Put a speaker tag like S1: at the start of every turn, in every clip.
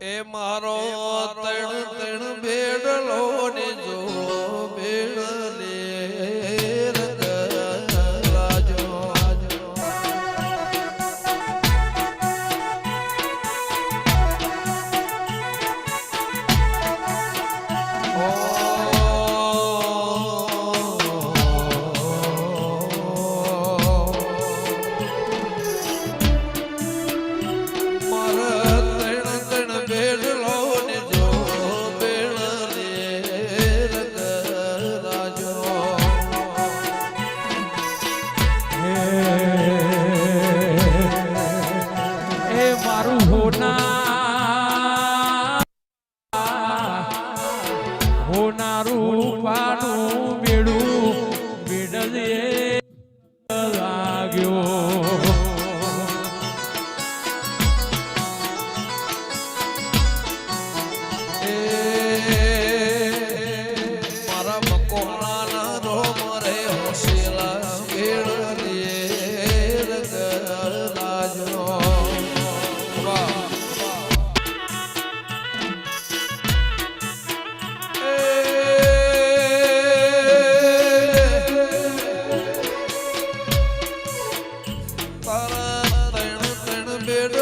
S1: એ મારો તણ
S2: હોના હોનારું પાનું બેડું બેડલે લાગ્યો.
S1: મારા મકોણાના રોમ રે હોશિયાર બેડ લે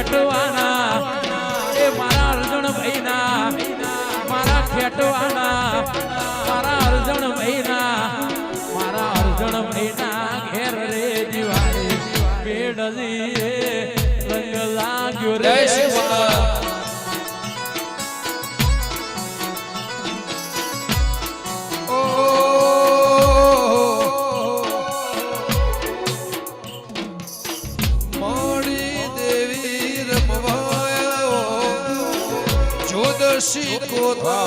S2: ખેટવાના. એ મારા અર્જુન ભાઈના. મારા ખેટવાના. મારા અર્જુન ભાઈના. મારા અર્જુન ભાઈના ઘેર રે દિવાળી. બેડલી રંગ લાગ્યો રે.
S1: খুশি কোথা